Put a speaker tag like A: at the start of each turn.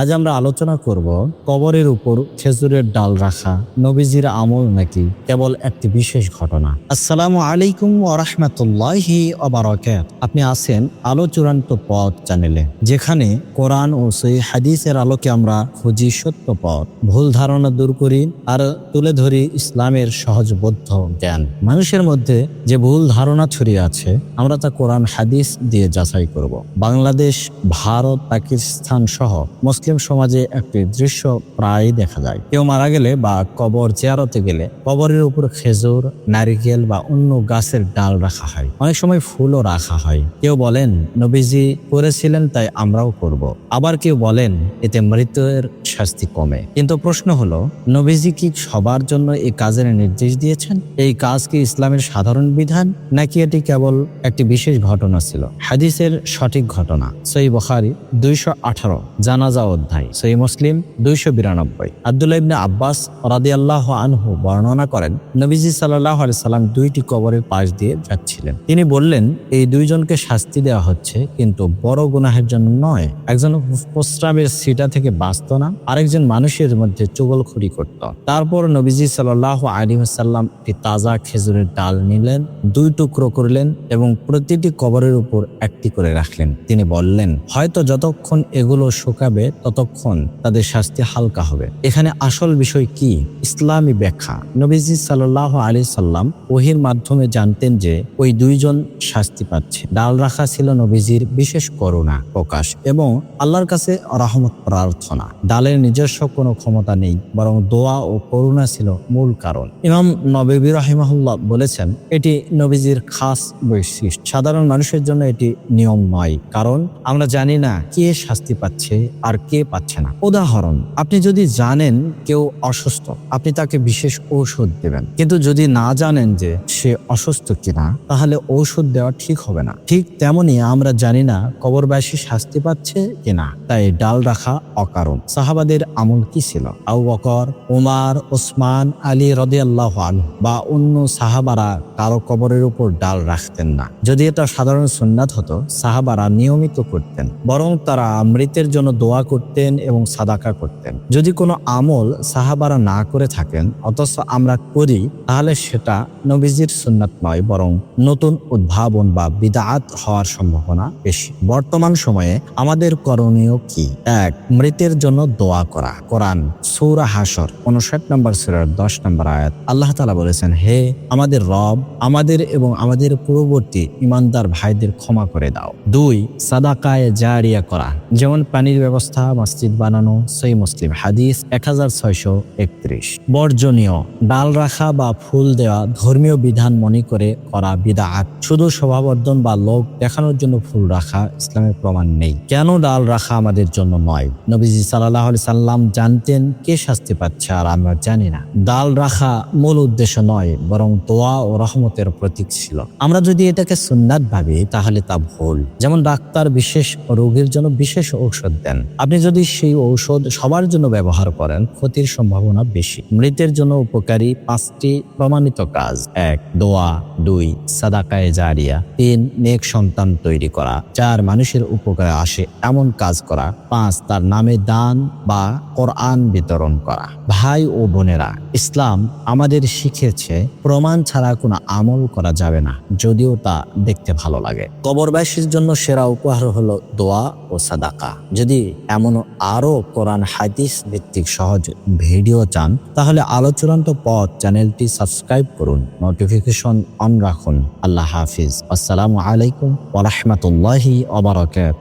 A: আজ আমরা আলোচনা করব কবরের উপর খেজুরের ডাল রাখা, নবীজির আমল নাকি কেবল একটি বিশেষ ঘটনা। আসসালামু আলাইকুম ওরহমতুল্লাহি অবরাকাত আপনি আছেন আলো চূড়ান্ত পথ চ্যানেলে, যেখানে কোরআন ও সেই হাদিসের আলোকে আমরা খুঁজি সত্য পথ, ভুল ধারণা দূর করি আর তুলে ধরি ইসলামের সহজবদ্ধ জ্ঞান। মানুষের মধ্যে যে ভুল ধারণা ছড়িয়ে আছে, আমরা তা কোরআন হাদিস দিয়ে যাচাই করব। বাংলাদেশ, ভারত, পাকিস্তান সহ মুসলিম সমাজে একটি দৃশ্য প্রায়ই দেখা যায়। কেউ মারা গেলে বা কবর চেয়ারতে গেলে কবরের উপর খেজুর, নারিকেল বা অন্য গাছের ডাল রাখা হয়। অনেক সময় ফুলও রাখা হয়। কেউ বলেন, নবীজি করেছিলেন, তাই আমরাও করব। আবার কেউ বলেন, এতে মৃত্যুর শাস্তি কমে। কিন্তু প্রশ্ন হলো, নবীজি কি সবার জন্য এই কাজের নির্দেশ দিয়েছেন? এই কাজ কি ইসলামের সাধারণ বিধান, নাকি এটি কেবল একটি বিশেষ ঘটনা ছিল? হাদিসের সঠিক ঘটনা সই বখারি দুইশো আঠারো, জানাজা অধ্যায় সই মুসলিম দুইশো বিরানব্বই। আবদুল্লাহ ইবনে আব্বাস রাদিয়াল্লাহ আনহু বর্ণনা করেন, নবীজি সাল্লাহ আলি সাল্লাম দুইটি কবরের পাশ দিয়ে যাচ্ছিলেন। তিনি বললেন, এই দুইজনকে শাস্তি দেওয়া হচ্ছে, কিন্তু বড় গুনাহের জন্য নয়। একজন প্রস্রাবের সিটা থেকে বাঁচত না, আরেকজন মানুষের মধ্যে চুগলখড়ি করত। তারপর নবীজি সাল্লাহ আলী সাল্লাম একটি তাজা খেজুরের ডাল নিলেন, দুই টুকরো করলেন এবং প্রতিটি কবরের উপর একটি করে রাখলেন। তিনি বললেন, হয়তো যতক্ষণ এগুলো শুকাবে ততক্ষণ তাদের শাস্তি হালকা হবে। এখানে আসল বিষয় কি? ইসলামী ব্যাখ্যা। নবীজি সাল্লাহ আলী সাল্লাম ওহির মাধ্যমে জানতেন যে ওই দুইজন শাস্তি পাচ্ছে। ডাল রাখা ছিল নবীজির বিশেষ করুণা প্রকাশ এবং আল্লাহর কাছে রহমত প্রার্থনা। ডালের নিজস্ব কোনো ক্ষমতা নেই, বরং দোয়া ও করুণা ছিল মূল কারণ। ইমাম নবী রাহিমাহুল্লাহ বলেছেন, এটি নবীজির খাস বৈশিষ্ট্য। সাধারণ মানুষের জন্য এটি নিয়ম নয় কারণ আমরা জানি না কে শাস্তি পাচ্ছে আর কে পাচ্ছে না। উদাহরণ, আপনি যদি জানেন কেউ অসুস্থ, আপনি তাকে বিশেষ ঔষধ দেবেন। কিন্তু যদি না জানেন যে সে অসুস্থ কিনা, তাহলে ঔষধ দেওয়া ঠিক হবে না। ঠিক তেমনি আমরা জানি না কবরবাসী শাস্তি পাচ্ছে কিনা। তাই ডাল রাখা অকারণ। সাহাবাদের আমল কি ছিল? আউ বকর, উমার ওসমান আলী রদিয়াল্লাহ আনহু বা অন্য সাহাবারা কারও কবরের উপর ডাল রাখতেন না। যদি এটা সাধারণ সুন্নাত হতো, সাহাবারা নিয়মিত করতেন। বরং তারা মৃতের জন্য দোয়া এবং সাদাকা করতেন। যদি কোনো আমল সাহাবারা না করে থাকেন, অথচ আমরা করি, তাহলে সেটা নবীজির সুন্নাত নয়, বরং নতুন উদ্ভাবন বা বিদাত হওয়ার সম্ভাবনা বেশি। বর্তমান সময়ে আমাদের করণীয় কি? এক, মৃতের জন্য দোয়া করা। কোরআন, সৌরা হাসর উনষাট নম্বর সুরার দশ নম্বর আয়াত। আল্লাহ তালা বলেছেন, হে আমাদের রব, আমাদের এবং আমাদের পূর্ববর্তী ইমানদার ভাইদের ক্ষমা করে দাও। দুই, সাদাকায় জারিয়া করা। যেমন পানির ব্যবস্থা মসজিদ বানানো সই মুসলিম হাদিস এক হাজার ছয়শো একত্রিশ। বর্জনীয়, ডাল রাখা বা ফুল দেওয়া ধর্মীয় বিধান মনে করে করা বিদাত। শুধু শোভাবর্ধন বা লোক দেখানোর জন্য ফুল রাখা ইসলামের প্রমাণ নেই। কেন ডাল রাখা আমাদের জন্য নয়? নবীজি সাল্লাহ সাল্লাম জানতেন, কে শাস্তি পাচ্ছে আর আমরা জানি না। ডাল রাখা মূল উদ্দেশ্য নয়, বরং দোয়া ও রহমতের প্রতীক ছিল। আমরা যদি এটাকে সুন্নাত ভাবি, তাহলে তা ভুল। যেমন ডাক্তার বিশেষ রোগীর জন্য বিশেষ ঔষধ দেন। আপনি যদি সেই ঔষধ সবার জন্য ব্যবহার করেন, ক্ষতির সম্ভাবনা বেশি। মৃতের জন্য উপকারী পাঁচটি প্রমাণিত কাজ। এক, দোয়া। দুই, সাদাকায়ে জারিয়া। তিন, নেক সন্তান তৈরি করা। চার, মানুষের উপকারে আসে এমন কাজ করা। পাঁচ, তার নামে দান বা কোরআন বিতরণ করা। ভাই ও বোনেরা, ইসলাম আমাদের শিখেছে, প্রমাণ ছাড়া কোনো আমল করা যাবে না, যদিও তা দেখতে ভালো লাগে। কবরবাসীর জন্য সেরা উপহার হলো দোয়া ও সাদাকা। যদি এমন আরও কোরআন হাদিস ভিত্তিক সহজ ভিডিও চান, তাহলে আলোচনান্ত পথ চ্যানেলটি সাবস্ক্রাইব করুন, নোটিফিকেশন অন রাখুন। আল্লাহ হাফিজ। আসসালামু আলাইকুম ওরহমতুল্লাহি ওবরাকাত